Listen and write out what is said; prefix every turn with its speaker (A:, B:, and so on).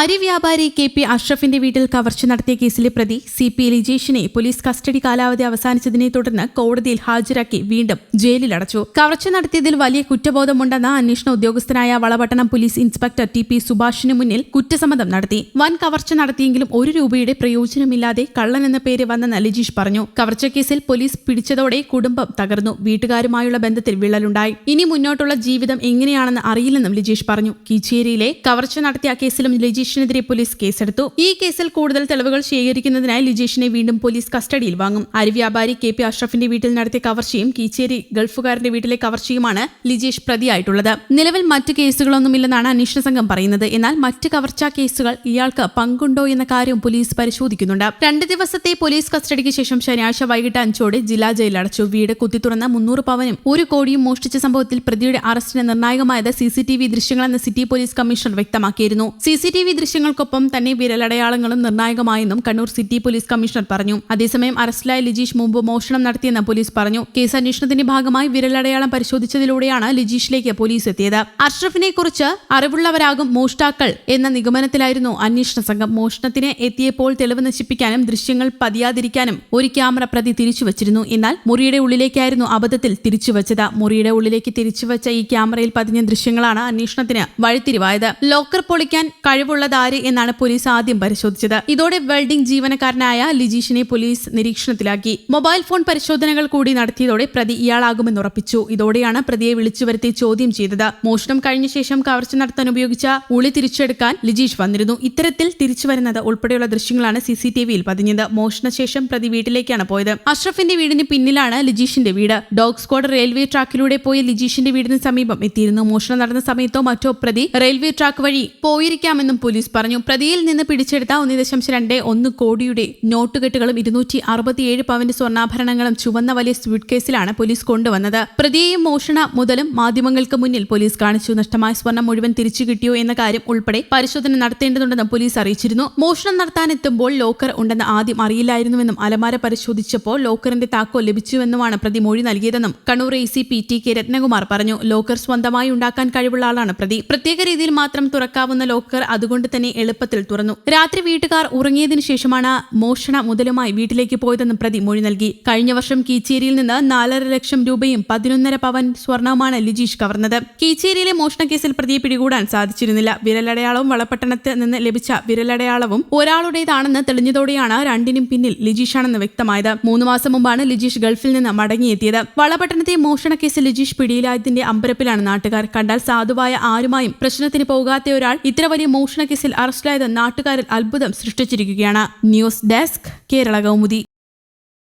A: അരി വ്യാപാരി K P അഷ്റഫിന്റെ വീട്ടിൽ കവർച്ച നടത്തിയ കേസിലെ പ്രതി സി പി ലിജേഷിനെ പോലീസ് കസ്റ്റഡി കാലാവധി അവസാനിച്ചതിനെ തുടർന്ന് കോടതിയിൽ ഹാജരാക്കി വീണ്ടും ജയിലിലടച്ചു കവർച്ച നടത്തിയതിൽ വലിയ കുറ്റബോധമുണ്ടെന്ന അന്വേഷണ ഉദ്യോഗസ്ഥനായ Valapattanam police inspector T P സുഭാഷിന് മുന്നിൽ കുറ്റസമ്മതം നടത്തി. വൻ കവർച്ച നടത്തിയെങ്കിലും ഒരു രൂപയുടെ പ്രയോജനമില്ലാതെ കള്ളൻ എന്ന പേര് വന്നെന്ന് ലിജീഷ് പറഞ്ഞു. കവർച്ച കേസിൽ പോലീസ് പിടിച്ചതോടെ കുടുംബം തകർന്നു. വീട്ടുകാരുമായുള്ള ബന്ധത്തിൽ വിള്ളലുണ്ടായി. ഇനി മുന്നോട്ടുള്ള ജീവിതം എങ്ങനെയാണെന്ന് അറിയില്ലെന്നും ലിജീഷ് പറഞ്ഞു. കീച്ചേരിയിലെ കവർച്ച നടത്തിയ കേസിലും ലിജീഷിനെതിരെ പോലീസ് കേസെടുത്തു. ഈ കേസിൽ കൂടുതൽ തെളിവുകൾ ശേഖരിക്കുന്നതിനായി ലിജീഷിനെ വീണ്ടും പോലീസ് കസ്റ്റഡിയിൽ വാങ്ങും. അരി വ്യാപാരി കെ പി അഷ്റഫിന്റെ വീട്ടിൽ നടത്തിയ കവർച്ചയും കീച്ചേരി ഗൾഫുകാരന്റെ വീട്ടിലെ കവർച്ചയുമാണ് ലിജേഷ് പ്രതിയായിട്ടുള്ളത്. നിലവിൽ മറ്റു കേസുകളൊന്നുമില്ലെന്നാണ് അന്വേഷണ സംഘം പറയുന്നത്. എന്നാൽ മറ്റ് കവർച്ചാ കേസുകൾ ഇയാൾക്ക് പങ്കുണ്ടോ എന്ന കാര്യം പോലീസ് പരിശോധിക്കുന്നുണ്ട്. രണ്ട് ദിവസത്തെ പോലീസ് കസ്റ്റഡിക്ക് ശേഷം ശനിയാഴ്ച വൈകിട്ട് അഞ്ചോടെ ജില്ലാ ജയിൽ അടച്ചു വീട് കുത്തിത്തുറന്ന മുന്നൂറ് പവനും ഒരു കോടിയും മോഷ്ടിച്ച സംഭവത്തിൽ പ്രതിയുടെ അറസ്റ്റിന് നിർണായകമായത് സി സി ടി വി ദൃശ്യങ്ങളെന്ന് സിറ്റി പോലീസ് കമ്മീഷണർ വ്യക്തമാക്കിയിരുന്നു. സി സി ടി വി ദൃശ്യങ്ങൾക്കൊപ്പം തന്നെ വിരലടയാളങ്ങളും നിർണായകമായെന്നും കണ്ണൂർ സിറ്റി പോലീസ് കമ്മീഷണർ പറഞ്ഞു. അതേസമയം അറസ്റ്റിലായ ലിജീഷ് മുമ്പ് മോഷണം നടത്തിയെന്ന് പോലീസ് പറഞ്ഞു. കേസ് അന്വേഷണത്തിന്റെ ഭാഗമായി വിരലടയാളം പരിശോധിച്ചതിലൂടെയാണ് ലിജീഷിലേക്ക് പോലീസ് എത്തിയത്. അഷ്റഫിനെ കുറിച്ച് അറിവുള്ളവരാകും മോഷ്ടാക്കൾ എന്ന നിഗമനത്തിലായിരുന്നു അന്വേഷണ സംഘം. മോഷണത്തിന് എത്തിയപ്പോൾ തെളിവ് നശിപ്പിക്കാനും ദൃശ്യങ്ങൾ പതിയാതിരിക്കാനും ഒരു ക്യാമറ പ്രതി തിരിച്ചുവച്ചിരുന്നു. എന്നാൽ മുറിയുടെ ഉള്ളിലേക്കായിരുന്നു അബദ്ധത്തിൽ തിരിച്ചുവച്ചത്. മുറിയുടെ ഉള്ളിലേക്ക് തിരിച്ചുവച്ച ഈ ക്യാമറയിൽ പതിഞ്ഞ ദൃശ്യങ്ങളാണ് അന്വേഷണത്തിന് വഴിത്തിരിവായത്. ലോക്കർ പൊളിക്കാൻ കഴിവുള്ളതാര് എന്നാണ് പോലീസ് ആദ്യം പരിശോധിച്ചത്. ഇതോടെ വെൽഡിംഗ് ജീവനക്കാരനായ ലിജീഷിനെ പോലീസ് നിരീക്ഷണത്തിലാക്കി. മൊബൈൽ ഫോൺ പരിശോധനകൾ കൂടി നടത്തിയതോടെ പ്രതി ഇയാളാകുമെന്ന് ഉറപ്പിച്ചു. ഇതോടെയാണ് പ്രതിയെ വിളിച്ചു വരുത്തി ചോദ്യം ചെയ്തത്. മോഷണം കഴിഞ്ഞ ശേഷം കവർച്ച നടത്താൻ ഉപയോഗിച്ച ഉളി തിരിച്ചെടുക്കാൻ ലിജീഷ് വന്നിരുന്നു. ഇത്തരത്തിൽ തിരിച്ചു വരുന്നത് ഉൾപ്പെടെയുള്ള ദൃശ്യങ്ങളാണ് സി സി ടി വിയിൽ പതിഞ്ഞത്. മോഷണശേഷം പ്രതി വീട്ടിലേക്കാണ് പോയത്. അഷ്റഫിന്റെ വീടിന് പിന്നിലാണ് ലിജീഷിന്റെ വീട്. ഡോഗ് സ്ക്വാഡ് റെയിൽവേ ട്രാക്കിലൂടെ പോയി ലിജീഷിന്റെ വീടിന് സമീപം എത്തിയിരുന്നു. മോഷണം നടന്ന സമയത്തോ മറ്റോ പ്രതി റെയിൽവേ ട്രാക്ക് വഴി പോയിരിക്കാമെന്നും പോലീസ് പറഞ്ഞു. പ്രതിയിൽ നിന്ന് പിടിച്ചെടുത്ത ഒന്ന് ദശാംശം രണ്ട് ഒന്ന് കോടിയുടെ നോട്ടുകെട്ടുകളും ഇരുന്നൂറ്റി അറുപത്തിയേഴ് പവന്റെ സ്വർണാഭരണങ്ങളും ചുവന്ന വലിയ സ്യൂട്ട് കേസിലാണ് പോലീസ് കൊണ്ടുവന്നത്. പ്രതിയെയും മോഷണ മുതലും മാധ്യമങ്ങൾക്ക് മുന്നിൽ പോലീസ് കാണിച്ചു. നഷ്ടമായ സ്വർണം മുഴുവൻ തിരിച്ചു കിട്ടിയോ എന്ന കാര്യം ഉൾപ്പെടെ പരിശോധന നടത്തേണ്ടതുണ്ടെന്ന് പോലീസ് അറിയിച്ചിരുന്നു. മോഷണം നടത്താനെത്തുമ്പോൾ ലോക്കർ ഉണ്ടെന്ന് ആദ്യം അറിയില്ലായിരുന്നുവെന്നും അലമാര പരിശോധിച്ചപ്പോൾ ലോക്കറിന്റെ താക്കോൽ ലഭിച്ചുവെന്നുമാണ് പ്രതി മൊഴി നൽകിയതെന്നും Kannur A C P T K Ratnakumar പറഞ്ഞു. ലോക്കർ സ്വന്തമായി ഉണ്ടാക്കാൻ കഴിവുള്ള ആളാണ് പ്രതി. പ്രത്യേക രീതിയിൽ മാത്രം തുറക്കാവുന്ന ലോക്കർ അതുകൊണ്ട് തന്നെ എളുപ്പത്തിൽ തുറന്നു. രാത്രി വീട്ടുകാർ ഉറങ്ങിയതിനു ശേഷമാണ് മോഷണ മുതലുമായി വീട്ടിലേക്ക് പോയതെന്നും പ്രതി മൊഴി നൽകി. കഴിഞ്ഞ വർഷം കീച്ചേരിയിൽ നിന്ന് നാലര ലക്ഷം രൂപയും പതിനൊന്നര പവൻ സ്വർണവുമാണ് ലിജീഷ് കവർന്നത്. കീച്ചേരിയിലെ മോഷണ കേസിൽ പ്രതിയെ പിടികൂടാൻ സാധിച്ചിരുന്നില്ല. വിരലടയാളവും വളപട്ടണത്ത് നിന്ന് ലഭിച്ച വിരലടയാളവും ഒരാളുടേതാണെന്ന് തെളിഞ്ഞതോടെയാണ് രണ്ടിനും പിന്നിൽ ലിജീഷാണെന്ന് വ്യക്തമായത്. മൂന്ന് മാസം മുമ്പാണ് ലിജീഷ് ഗൾഫിൽ നിന്ന് മടങ്ങിയെത്തിയത്. വളപട്ടണത്തെ മോഷണ കേസിൽ ലിജീഷ് പിടിയിലായതിന്റെ അമ്പരപ്പിലാണ് നാട്ടുകാർ. കണ്ടാൽ സാധുവായ ആരുമായും പ്രശ്നത്തിന് പോകാത്ത ഒരാൾ ഇത്ര വലിയ മോഷണ കേസിൽ അറസ്റ്റിലായത് നാട്ടുകാരിൽ അത്ഭുതം സൃഷ്ടിച്ചിരിക്കുകയാണ്. News desk Kerala Kaumudi.